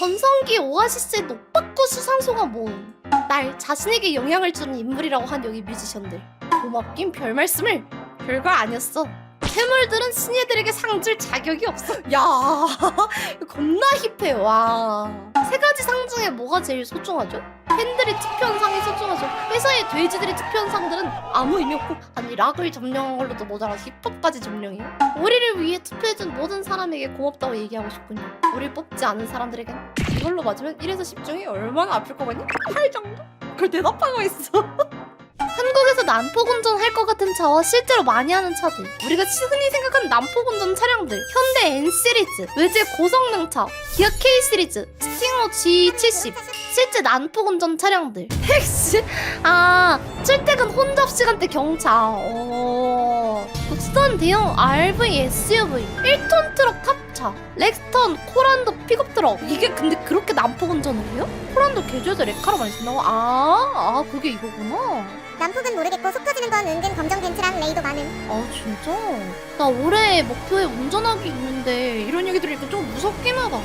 전성기 오아시스의 노빠꾸 수상소가 모은 날 자신에게 영향을 주는 인물이라고 한 여기 뮤지션들. 고맙긴 별 말씀을. 별거 아니었어 괴물들은 신예들에게 상줄 자격이 없어 야 겁나 힙해 와 세 가지 상 중에 뭐가 제일 소중하죠? 팬들이 투표한 상이 소중하죠 회사의 돼지들이 투표한 상들은 아무 의미 없고 아니 락을 점령한 걸로도 모자라 힙합까지 점령해요 우리를 위해 투표해준 모든 사람에게 고맙다고 얘기하고 싶군요 우릴 뽑지 않은 사람들에겐 이걸로 맞으면 1에서 10 중에 얼마나 아플 거 같니? 8 정도? 그걸 대답하고 있어 한국에서 난폭 운전 할 것 같은 차와 실제로 많이 하는 차들. 우리가 흔히 생각하는 난폭 운전 차량들. 현대 N 시리즈 외제 고성능 차 기아 K 시리즈 스팅어 G70 실제 난폭 운전 차량들. 택시? 아 출퇴근 혼잡 시간대 경차. 어. 국산 대형 RV SUV 1톤 트럭 탑차 렉스턴 코란도 픽업 트럭. 이게 근데 그렇게 난폭 운전을 해요? 개조해서 레카로 많이 쓴다고? 아, 아 그게 이거구나 난폭은 모르겠고 속 터지는 건 은근 검정 벤츠랑 레이도 많음. 아 진짜? 나 올해 목표에 운전하기 있는데 이런 얘기 들으니까 좀 무섭긴 하다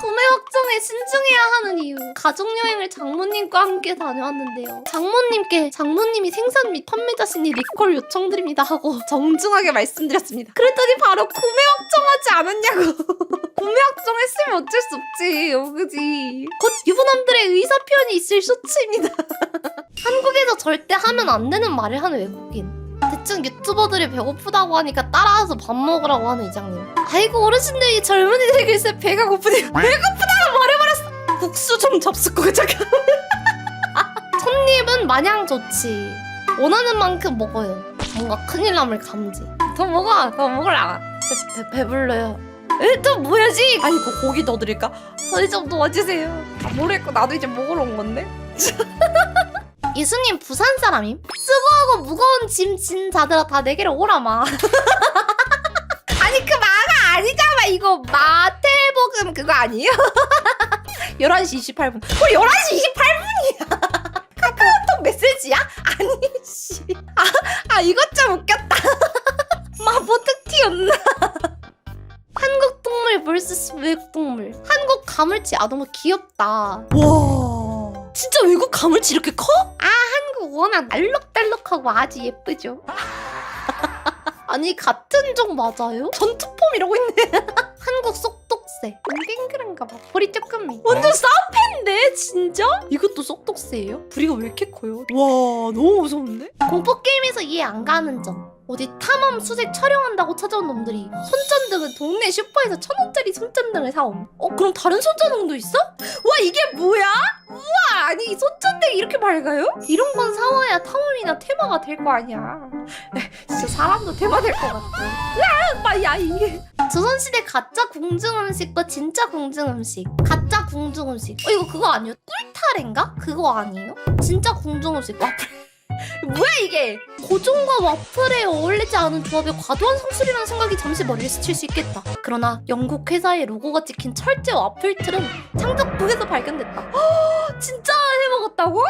구매 확정에 신중해야 하는 이유. 가족여행을 장모님과 함께 다녀왔는데요. 장모님께 장모님이 생산 및 판매 자 신이 리콜 요청드립니다 하고 정중하게 말씀드렸습니다. 그랬더니 바로 구매 확정하지 않았냐고. 구매 확정했으면 어쩔 수 없지. 어, 그지? 곧 유부남들의 의사 표현이 있을 쇼츠입니다. 한국에서 절대 하면 안 되는 말을 하는 외국인 대충 유튜버들이 배고프다고 하니까 따라와서 밥 먹으라고 하는 이장님. 아이고 어르신들 이 젊은이들 글쎄 배가 고프대요. 배고프다고 말해버렸어. 국수 좀 접수고 잠깐. 첫입은 마냥 좋지. 원하는 만큼 먹어요. 뭔가 큰일 남을 감지. 더 먹어, 더 먹으라. 배, 배, 배불러요. 에, 또 뭐야지? 아이고 고기 더 드릴까? 저희 좀 도와주세요. 아, 모르겠고 나도 이제 먹으러 온 건데. 예수님 부산 사람임? 수고하고 무거운 짐 진 자들아 다 내게로 오라마 아니 그 마가 아니잖아 이거 마태복음 그거 아니에요? 11시 28분 어 11시 28분이야 카카오톡 메시지야? 아니 씨. 아, 아 이것 좀 웃겼다 마보 특티였나 한국 동물 vs 외국 동물 한국 가물치 아 너무 귀엽다 와 진짜 외국 가물치 이렇게 커? 워낙 알록달록하고 아주 예쁘죠 아니 같은 종 맞아요? 전투폼 이러고 있네 한국 쏙독새 땡그란가 봐 머리 조금해 완전 싸팬데 진짜? 이것도 쏙독새예요? 부리가 왜 이렇게 커요? 와 너무 무서운데? 공포 게임에서 이해 안 가는 점 어디 탐험 수색 촬영한다고 찾아온 놈들이 손전등은 동네 슈퍼에서 천 원짜리 손전등을 사옴. 어 그럼 다른 손전등도 있어? 와 이게 뭐야? 우와 손전등이 이렇게 밝아요? 이런 건 사와야 탐험이나 테마가 될 거 아니야. 진짜 사람도 테마 될 것 같아. 야, 야 이게. 조선시대 가짜 궁중 음식과 진짜 궁중 음식. 가짜 궁중 음식. 어 이거 그거 아니에요? 꿀타래인가? 그거 아니에요? 진짜 궁중 음식. 와플. 뭐야 이게? 고종과 와플에 어울리지 않은 조합의 과도한 성술이라는 생각이 잠시 머리를 스칠 수 있겠다. 그러나 영국 회사의 로고가 찍힌 철제 와플 틀은 창작부에서 발견됐다. 허, 진짜 해먹었다고?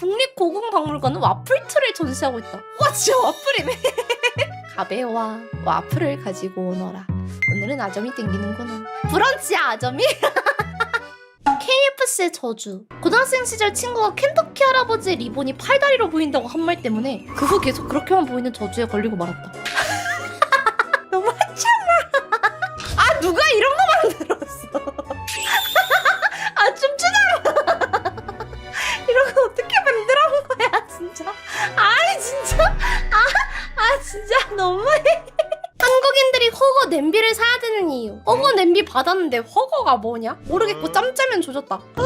국립고궁박물관은 와플 틀을 전시하고 있다. 와 진짜 와플이네. 가베와 와플을 가지고 오너라. 오늘은 아점이 땡기는구나. 브런치야 아점이? KFC의 저주. 고등학생 시절 친구가 켄터키 할아버지의 리본이 팔다리로 보인다고 한 말 때문에 그 후 계속 그렇게만 보이는 저주에 걸리고 말았다. 너무 하찮아. 아 누가 이런 거 만들었어? 아 춤추잖아. 이런 거 어떻게 만들어 본 거야 진짜? 아니 진짜 아, 아 진짜 너무해. 한국인들이 허거 냄비를 사야 이유. 허거 냄비 받았는데 허거가 뭐냐? 모르겠고 짬짜면 조졌다. 아,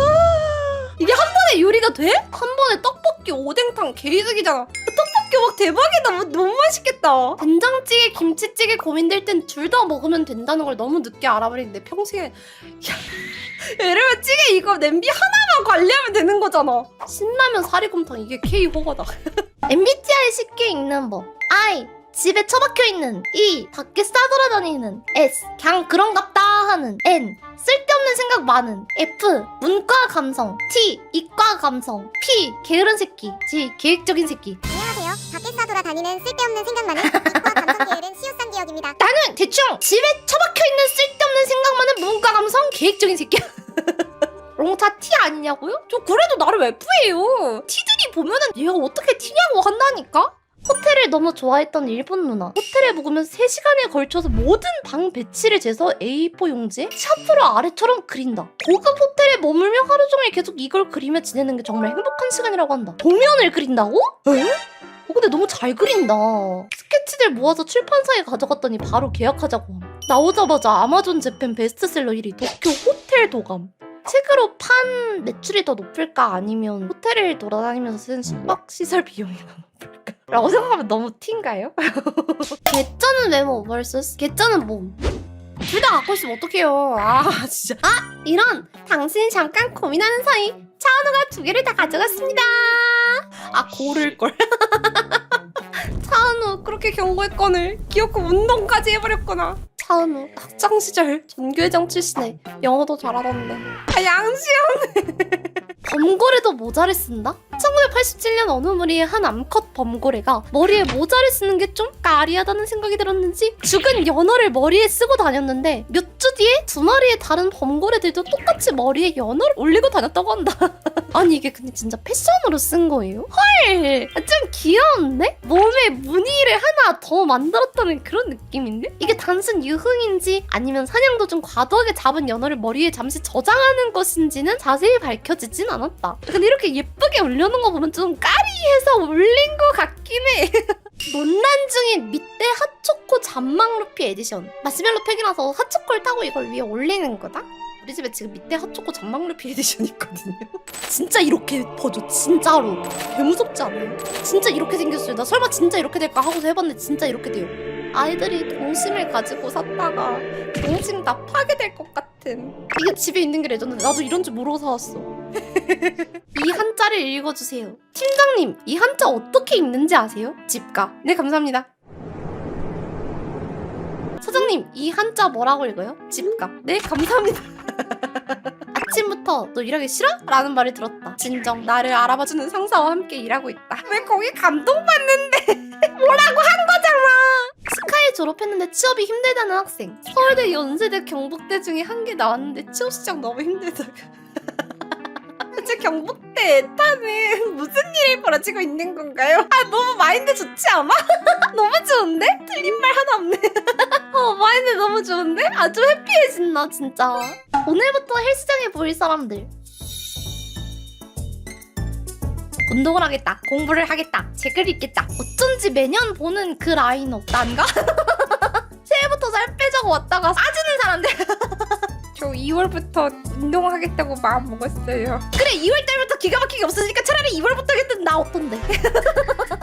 이게 한 번에 요리가 돼? 한 번에 떡볶이 오뎅탕 개이득이잖아. 떡볶이 막 대박이다. 뭐, 너무 맛있겠다. 된장찌개, 김치찌개 고민될 땐 둘 다 먹으면 된다는 걸 너무 늦게 알아버리는데 평생에 야, 이러면 찌개 이거 냄비 하나만 관리하면 되는 거잖아. 신라면 사리곰탕 이게 K 호거다. MBTI 쉽게 읽는 법. I 집에 처박혀 있는 E 밖에 싸돌아다니는 S 그냥 그런갑다 하는 N 쓸데없는 생각 많은 F 문과 감성 T 이과 감성 P 게으른 새끼 G 계획적인 새끼 안녕하세요. 밖에 싸돌아 다니는 쓸데없는 생각 많은 이과 감성 계열은 시우산 기억입니다. 나는 대충 집에 처박혀 있는 쓸데없는 생각 많은 문과 감성 계획적인 새끼야 롱차 T 아니냐고요? 저 그래도 나름 F예요. T들이 보면은 얘가 어떻게 T냐고 한다니까? 호텔을 너무 좋아했던 일본 누나. 호텔에 묵으면 3시간에 걸쳐서 모든 방 배치를 재서 A4 용지에 샤프로 아래처럼 그린다. 고급 호텔에 머물며 하루 종일 계속 이걸 그리며 지내는 게 정말 행복한 시간이라고 한다. 도면을 그린다고? 에? 어, 근데 너무 잘 그린다. 스케치들 모아서 출판사에 가져갔더니 바로 계약하자고 함. 나오자마자 아마존 재팬 베스트셀러 1위 도쿄 호텔 도감. 책으로 판 매출이 더 높을까 아니면 호텔을 돌아다니면서 쓰는 숙박 시설 비용이 더 높을까? 라고 생각하면 너무 티인가요? 개쩌는 외모 vs 개쩌는 몸. 둘 다 갖고 있으면 어떡해요. 아 진짜. 아 이런 당신 잠깐 고민하는 사이 차은우가 두 개를 다 가져갔습니다. 아 고를걸. 차은우 그렇게 경고했건을 기어코 운동까지 해버렸구나. 차은우 학창 시절 전교회장 출신에 영어도 잘하던데. 아 양심. 범고래도 모자를 쓴다? 1987년 어느 무리의 한 암컷 범고래가 머리에 모자를 쓰는 게 좀 까리하다는 생각이 들었는지 죽은 연어를 머리에 쓰고 다녔는데 몇 주 뒤에 두 마리의 다른 범고래들도 똑같이 머리에 연어를 올리고 다녔다고 한다. 아니 이게 근데 진짜 패션으로 쓴 거예요? 헐! 귀여운데? 몸에 무늬를 하나 더 만들었다는 그런 느낌인데? 이게 단순 유흥인지 아니면 사냥도 좀 과도하게 잡은 연어를 머리에 잠시 저장하는 것인지는 자세히 밝혀지진 않았다. 근데 이렇게 예쁘게 올려놓은 거 보면 좀 까리해서 올린 것 같긴 해. 논란 중인 밑대 핫초코 잔망 루피 에디션. 마시멜로 팩이라서 핫초코를 타고 이걸 위에 올리는 거다? 우리 집에 지금 밑대 핫초코 잔망 루피 에디션 있거든요. 진짜 이렇게 퍼져. 진짜로. 개 무섭지 않아요? 진짜 이렇게 생겼어요. 나 설마 진짜 이렇게 될까 하고서 해봤는데 진짜 이렇게 돼요. 아이들이 동심을 가지고 샀다가 동심 다 파괴될 것 같은. 이게 집에 있는 게 레전드 나도 이런 줄 모르고 사왔어. 이 한자를 읽어주세요. 팀장님 이 한자 어떻게 읽는지 아세요? 집가. 네 감사합니다. 사장님 이 한자 뭐라고 읽어요? 집가. 네 감사합니다 아침부터 너 일하기 싫어? 라는 말을 들었다. 진정 나를 알아봐주는 상사와 함께 일하고 있다. 왜 거기 감동받는데? 뭐라고 한 거잖아. 스카이 졸업했는데 취업이 힘들다는 학생. 서울대, 연세대, 경북대 중에 한 개 나왔는데 취업 시장 너무 힘들다가. 대체 경북대 에타는 무슨 일이 벌어지고 있는 건가요? 아 너무 마인드 좋지 않아? 너무 좋은데? 틀린 말 하나 없네. 어 마인드 너무 좋은데? 아주 해피해진다 진짜. 오늘부터 헬스장에 보일 사람들. 운동을 하겠다. 공부를 하겠다. 책을 읽겠다. 어쩐지 매년 보는 그 라인업. 난가? 새해부터 살 빼자고 왔다가 빠지는 사람들. 저 2월부터 운동하겠다고 마음 먹었어요. 그래 2월 달부터 기가 막히게 없어지니까 차라리 2월부터 하겠다는 나 어떤데?